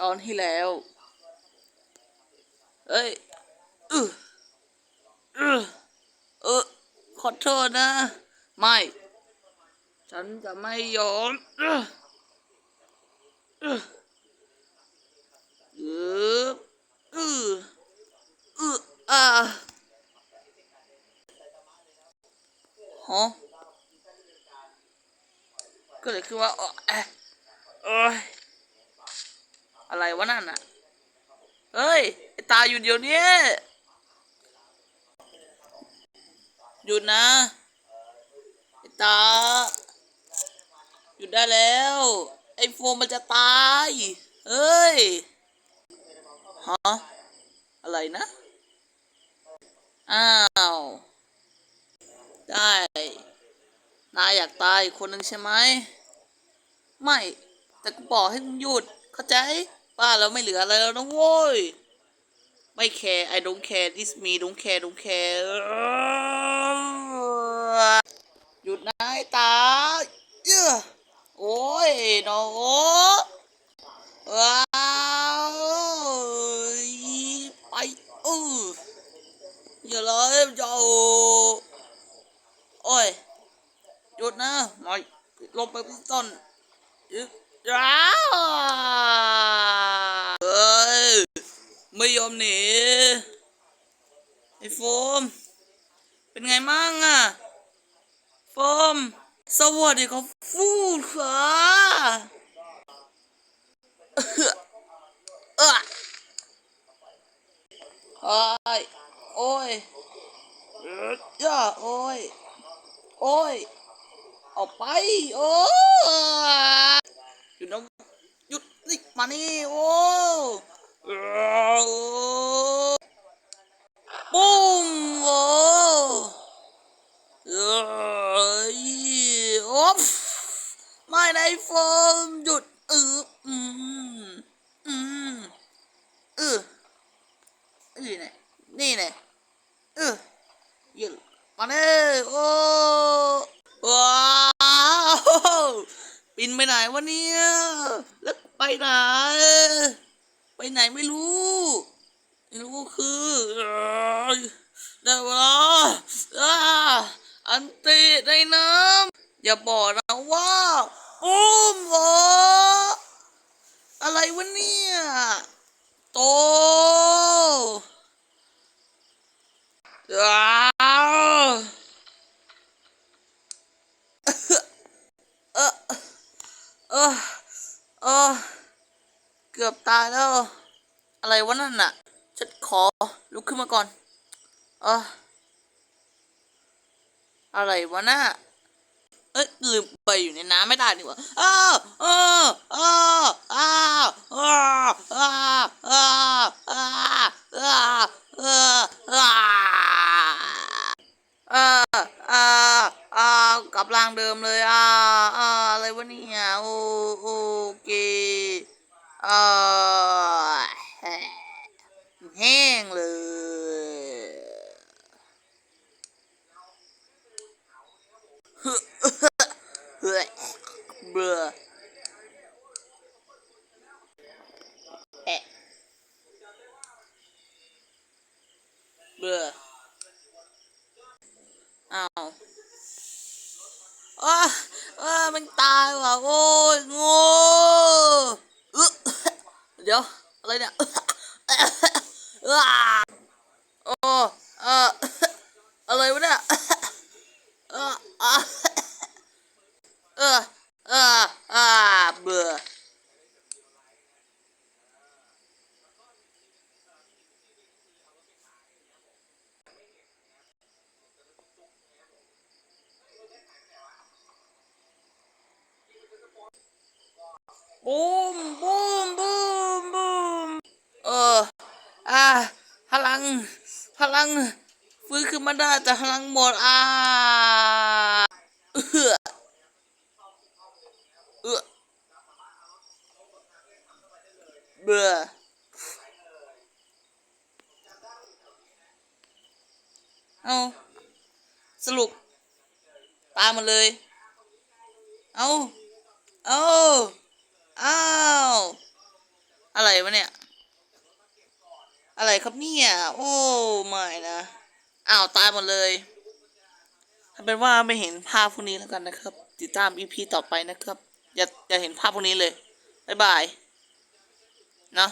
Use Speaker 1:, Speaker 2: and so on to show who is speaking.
Speaker 1: ตอนที่แล้ว เอ้ยเออเออเออขอโทษนะ ไม่ ฉันจะไม่ยอมเออเออเออเอออ่าฮะก็เลยคือว่าอ๋อเอะเอ้ย อะไรวะนั่นน่ะเฮ้ย ตาหยุดเดี๋ยวนี้หยุดนะไอ้ตาหยุดได้แล้ว ไอ้โฟมมันจะตายเฮ้ยฮะอะไรนะ อ้าว ได้นายอยากตายคนหนึ่งใช่ไหม ไม่ แต่กูบอกให้มึงหยุด เข้าใจ บ้านเราไม่เหลืออะไรแล้วนะโว้ย ไม่แคร์ I don't care this me don't care don't care หยุดนะไอ้ตาเยอโอ้ยนอโอ้ว้าวไปเอออย่าเลยจ้าโอ้ยหยุดนะไม่อยลงไปเบื้องต้นยึดย้าเอ้ย ไม่ยอมหนีไอ้โฟม เป็นไงมั่งอะโฟม สวัสดีครับฟูดค่ะเออโอ้ยโอ้ยย่าโอ้ย โอ้ย ออกไป โอ้ยหยุดนะหยุดนี่มานี่ โอ้ ปุ้มโอ้เอ้ยโอ๊บไม่ในโฟมหยุดเอออืมอืมเออนี่ไงนี่ไงเออหยุดมาเน่โอ้ว้าวบินไปไหนวะเนี่ยแล้วไปไหน ไปไหนไม่รู้ไม่รู้คือเอ้ยได้เวลาอ่าอันติในน้ำอย่าบอกนะว่าปุ้มโออะไรวะเนี่ยโตอ้าวเออเออเออ เกือบตายแล้ว อะไรวะนั่นน่ะ ฉันขอลุกขึ้นมาก่อน เอออะไรวะน่ะเอ้ยลืมไปอยู่ในน้ำไม่ได้ดีกว่าอ้าวอ้าวอ้าอ้าวอ้าวอ้าอ้าอ้าอ้าอ้าอ้าอ้าอ้าอ้ากลับร่างเดิมเลยอ้าอ้าอะไรวะเนี่ยโอโอเค แห้งเลยเฮ้ยเบื่อเบื่ออ้าวอ้าอ้ามันตายว่ะโอ้ยโง่อึ๊ะ เดี๋ยว อะไรเนี่ยอ้าโอ้เอออะไรวะเนี่ยเอออะเออเอออ่าเบื่อบูมบูมบูมบูมเออ อ่า พลัง พลัง ฟื้นขึ้นมาได้แต่พลังหมด อ่าเออเออเบื่อเอาสรุป ตามมาเลย เอาเอาเอาอะไร วะเนี่ย อะไร ครับเนี่ย โอ้ไม่นะอ้าวตายหมดเลยถ้าเป็นว่าไม่เห็นภาพพวกนี้แล้วกันนะครับ ติดตามอีพีต่อไปนะครับ อย่าอย่าเห็นภาพพวกนี้เลย บ๊ายบาย เนาะ